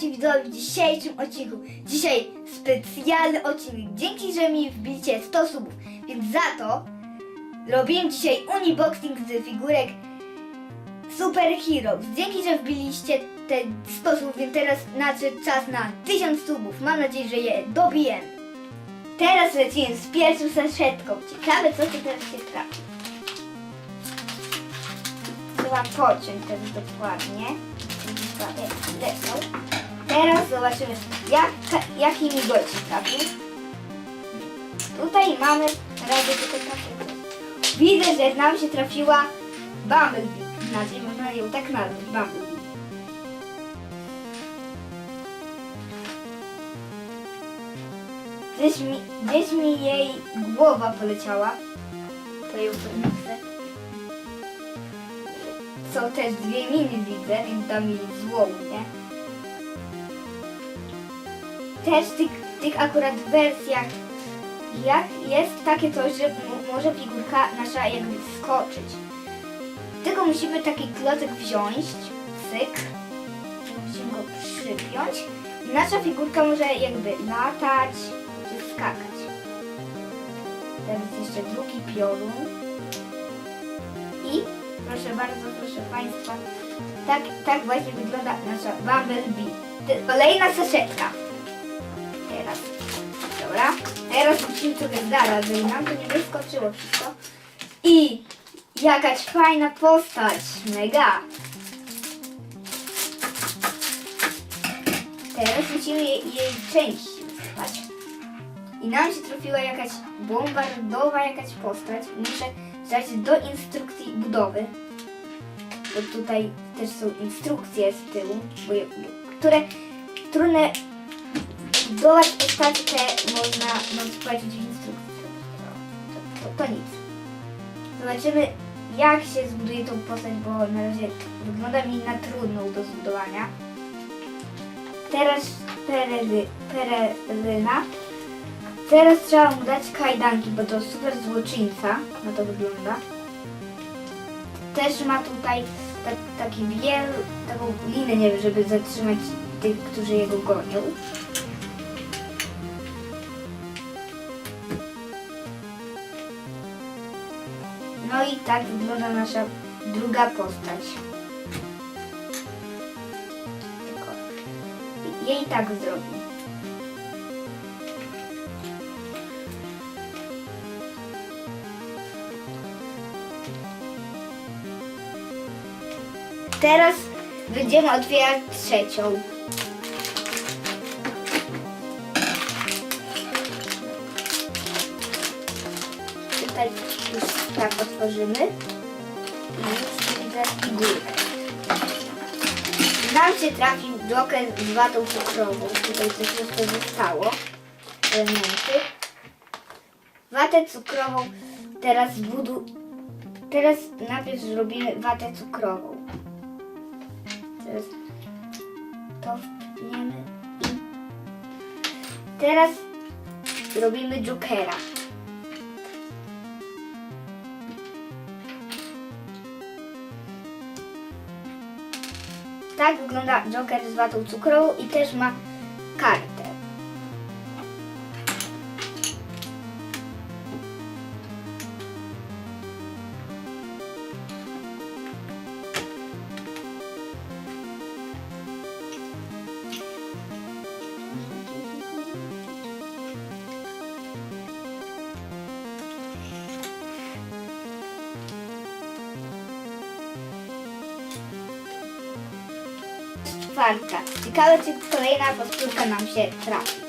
Witajcie widzowie w dzisiejszym odcinku. Dzisiaj specjalny odcinek. Dzięki, że mi wbiliście 100 subów. Więc za to robię dzisiaj unboxing z figurek Super Heroes. Dzięki, że wbiliście te 100 subów, więc teraz nadszedł czas na 1000 subów. Mam nadzieję, że je dobiję. Teraz lecimy z pierwszą saszetką. Ciekawe, co tu teraz się trafi. Trzeba pociąć też dokładnie. Lecą. Teraz zobaczymy, jak, jaki mi gości trafił. Tutaj mamy na razie tylko takie. Widzę, że nam się trafiła Bumblebee. Znaczy, można ją tak nazwać, Bumblebee. Gdzieś mi, gdzieś mi jej głowa poleciała. To ją podniosę. Są też dwie miny widzę, więc dam jej złomu, nie? Też tych, tych akurat wersjach jak jest takie coś, że może figurka nasza jakby skoczyć. Tylko musimy taki klocek wziąć, cyk, musimy go przypiąć nasza figurka może jakby latać czy skakać. Teraz jeszcze drugi piorun. I proszę bardzo, proszę Państwa, tak, tak właśnie wygląda nasza Bumblebee. Kolejna saszetka. Teraz. Dobra. Teraz musimy trochę zdara, żeby nam to nie wyskoczyło wszystko. I jakaś fajna postać. Mega. Teraz musimy jej, jej części wysypać. I nam się trafiła jakaś bombardowa jakaś postać. Muszę zajrzeć do instrukcji budowy. Bo tutaj też są instrukcje z tyłu, bo które trudne budować postacie można no, sprawdzić w instrukcji. To, to, to nic. Zobaczymy jak się zbuduje tą postać, bo na razie wygląda mi na trudną do zbudowania. Teraz perery, pereryna. Teraz trzeba mu dać kajdanki, bo to super złoczyńca, na to wygląda. Też ma tutaj ta, taki wiel, taką linę, nie wiem, żeby zatrzymać tych, którzy jego gonią. No i tak wygląda nasza druga postać. Tylko jej tak zrobi. Teraz będziemy otwierać trzecią. Otworzymy. I już widzę figurkę. Nam się trafił Joker z watą cukrową. Tutaj coś jeszcze zostało. Elementy. Watę cukrową teraz budu... Teraz najpierw zrobimy watę cukrową. Teraz to wpniemy i teraz robimy Jokera. Tak wygląda Joker z watą cukrową i też ma Czwarta. Ciekawe, czy kolejna powtórka nam się trafi.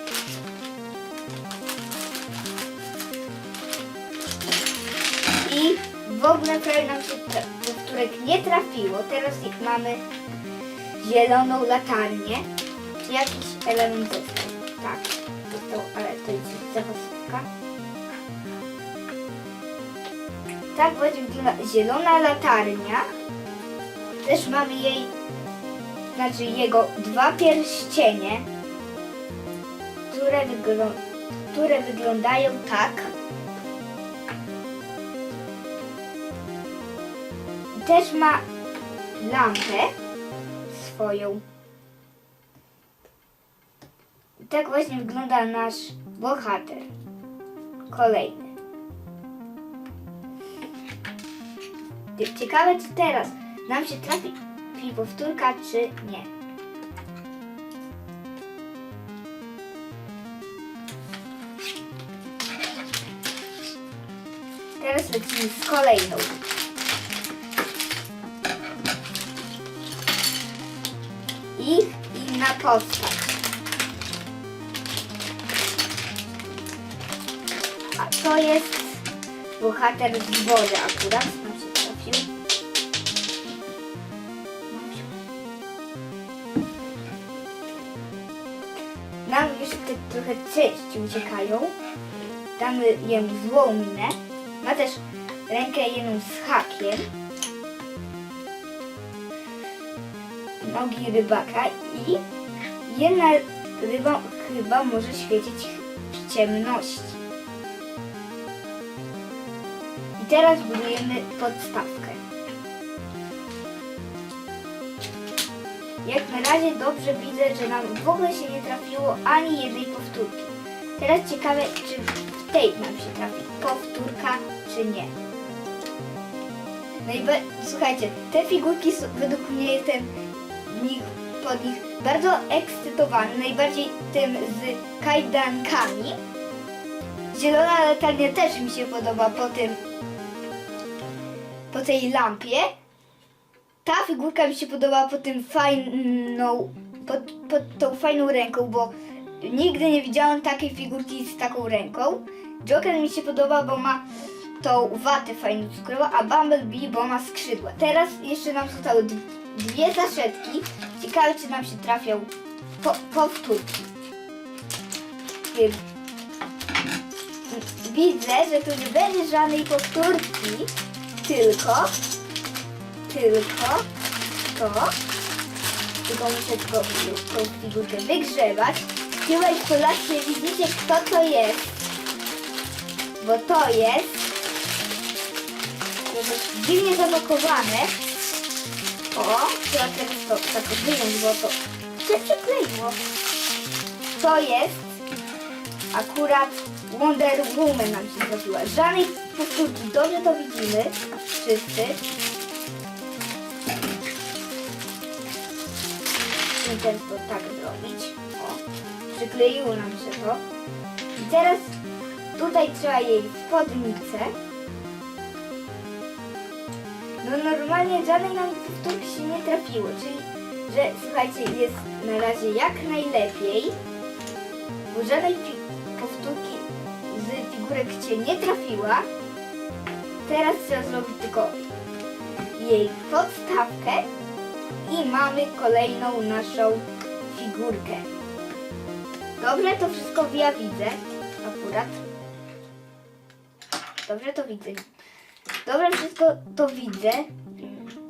I w ogóle prawie nam się powtórek nie trafiło. Teraz jak mamy zieloną latarnię. Czy jakiś element został? Tak, został, ale to jest zapasowa. Tak właśnie zielona latarnia. Też mamy jej znaczy jego dwa pierścienie, które, które wyglądają tak. Też ma lampę swoją. tak właśnie wygląda nasz bohater. Kolejny. Cie- Ciekawe, czy teraz nam się trafi powtórka, czy nie. Teraz lecimy z kolejną. Ich inna postać. A to jest bohater z wody akurat. Nam się trafił. Trochę części uciekają. Damy jemu złą minę. Ma też rękę jedną z hakiem. Nogi rybaka i jedna ryba chyba może świecić w ciemności. I teraz budujemy podstawkę. Jak na razie dobrze widzę, że nam w ogóle się nie trafiło ani jednej powtórki. Teraz ciekawe, czy w tej nam się trafi powtórka, czy nie. No i słuchajcie, te figurki są, według mnie jestem nich, pod nich bardzo ekscytowany, najbardziej tym z kajdankami. Zielona latarnia też mi się podoba po tym, po tej lampie. Ta figurka mi się podoba po tym fajną, pod, pod tą fajną ręką, bo nigdy nie widziałam takiej figurki z taką ręką. Joker mi się podoba, bo ma tą watę fajną cukrową, a Bumblebee, bo ma skrzydła. Teraz jeszcze nam zostały dwie zaszetki. Ciekawe, czy nam się trafią po, powtórki. Widzę, że tu nie będzie żadnej powtórki, tylko, tylko to, tylko muszę tylko tą figurkę wygrzebać. Chyba i widzicie, kto to jest, bo to jest jakoś dziwnie zapakowane. O, trzeba teraz to tak wyjąć, bo to się przykleiło. To jest akurat Wonder Woman nam się trafiła. Żadnej powtórki, dobrze to widzimy wszyscy. I teraz to tak zrobić. O, przykleiło nam się to. I teraz tutaj trzeba jej spódnicę. No normalnie żadnej nam powtórki się nie trafiło, czyli że słuchajcie, jest na razie jak najlepiej, bo żadnej powtórki z figurek się nie trafiła. Teraz trzeba zrobić tylko jej podstawkę i mamy kolejną naszą figurkę. Dobrze to wszystko ja widzę, akurat. Dobrze to widzę. Dobrze wszystko to widzę.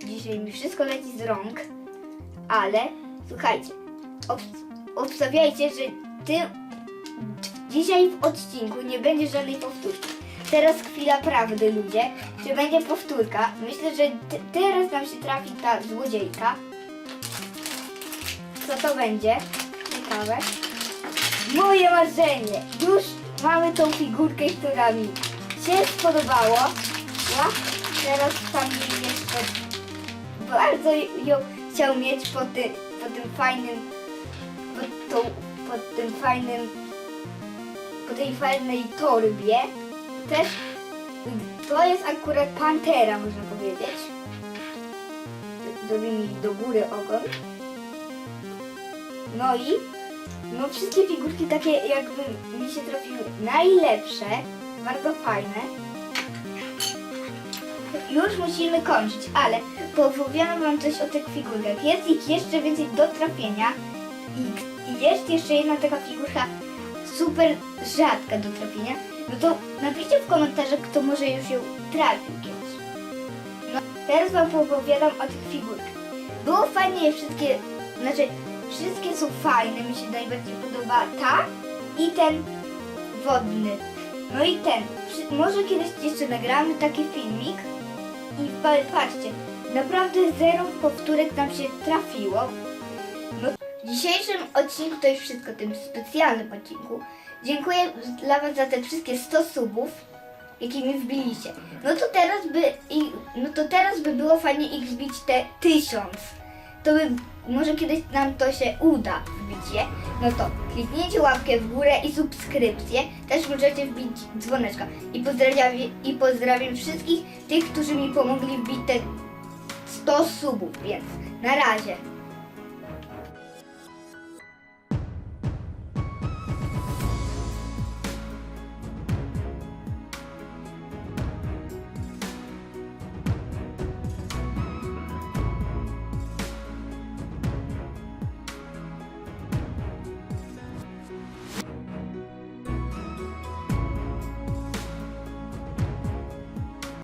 Dzisiaj mi wszystko leci z rąk, ale słuchajcie, ob- obstawiajcie, że ty dzisiaj w odcinku nie będzie żadnej powtórki. Teraz chwila prawdy, ludzie. Czy będzie powtórka? Myślę, że teraz nam się trafi ta złodziejka. Co to będzie? Ciekawe. Moje marzenie! Już mamy tą figurkę, która mi się spodobała. Teraz tam jej jeszcze bardzo ją chciał mieć po, ty, po tym fajnym, pod, pod tym fajnym, po tej fajnej torbie. Też to jest akurat pantera, można powiedzieć. Zrobimy do góry ogon. No i no wszystkie figurki takie jakby mi się trafiły najlepsze, bardzo fajne. Już musimy kończyć, ale poopowiadam wam coś o tych figurkach. Jest ich jeszcze więcej do trafienia i jest jeszcze jedna taka figurka super rzadka do trafienia. No to napiszcie w komentarzach, kto może już ją trafił kiedyś. No, teraz wam poopowiadam o tych figurkach. Było fajnie je wszystkie, znaczy wszystkie są fajne, mi się najbardziej podoba ta i ten wodny. No i ten. Może kiedyś jeszcze nagramy taki filmik i pa- patrzcie, naprawdę zero powtórek nam się trafiło. No, W dzisiejszym odcinku to już wszystko, tym specjalnym odcinku. Dziękuję dla Was za te wszystkie 100 subów, jakie mi wbiliście. No to teraz by, i, no to teraz by było fajnie ich wbić te 1000. To by, może kiedyś nam to się uda wbić je. No to kliknijcie łapkę w górę i subskrypcję. Też możecie wbić dzwoneczka. I pozdrawiam, i pozdrawiam wszystkich tych, którzy mi pomogli wbić te 100 subów, więc na razie.